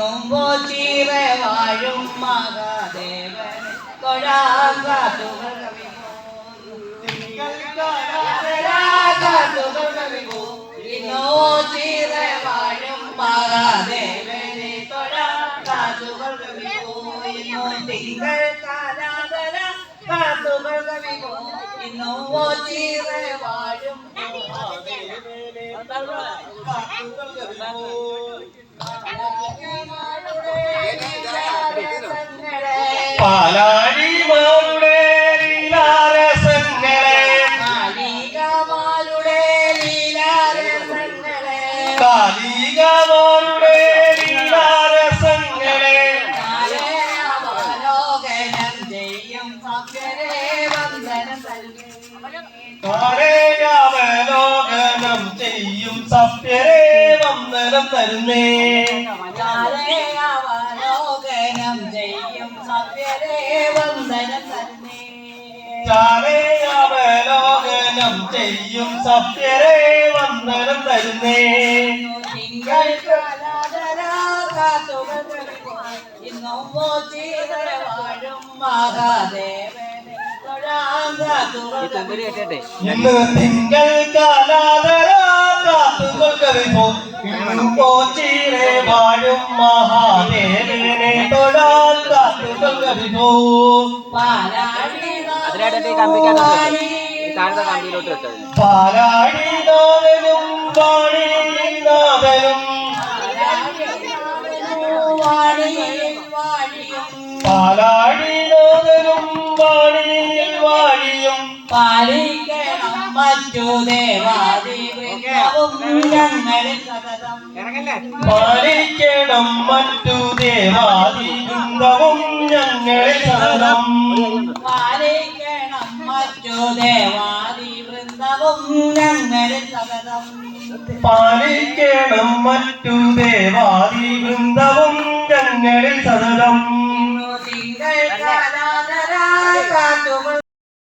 ഇന്നും പോച്ചീറെ വാഴും മഹാദേവൻ. ഇന്നോ ചീറെ വാഴും മഹാദേവനെ കവി ഇന്നോ തിങ്കൾ കാലാതര കാത്തുകൾ കവി ഇന്നോ ചീറെ വാഴും മഹാദേവനെ തൊഴാൻ കാത്തുകൾ കവി പാലാഴിമാരുടെ ലീലാരസങ്ങളെ കാലികമാരുടെ ലീലാരസങ്ങളെ കാലികമാരുടെ ലീലാരസങ്ങളെ കാലയാവലോകനം ചെയ്യും ഭക്തരെ വന്ദനം നൽകി. കാലയാവലോകനം ചെയ്യും സഭ്യരെ വന്ദനം തരുന്നേ കാലയാവലോകനം ചെയ്യും ഭക്തരെ വന്ദനം നൽകി. കാലയാവലോകനം ചെയ്യും സഭ്യരെ വന്ദനം തരുന്നേ തിങ്കൾ കാലാതരാ കാത്തുകൾ കവികും. ഇന്നും പോ വാഴും കവികും. ഇന്ന് തിങ്കൾ കാലാതര കാത്തുകൾ കവിപ്പോ പോച്ചിരെ വാഴും മഹാദേവനെ തൊഴാൻ കാത്തുകൾ വെച്ചത്? പാലാഴിനാഥനും വാണിനാഥനും പാലാഴിനാഥനും വാണിയിൽ വാണിയും പാലിക്കണം മറ്റു ദേവാദിവ്യവും ഞങ്ങളിൽ. സതതം പാലിക്കണം മറ്റു ദേവാദി വൃന്ദവും ഞങ്ങളെ സദനം പാലിക്കണം മറ്റു ദേവാദി വൃന്ദവും ഞങ്ങളിൽ. സതതം പാലിക്കണം മറ്റു ദേവാദി വൃന്ദവും ഞങ്ങളിൽ. സദനം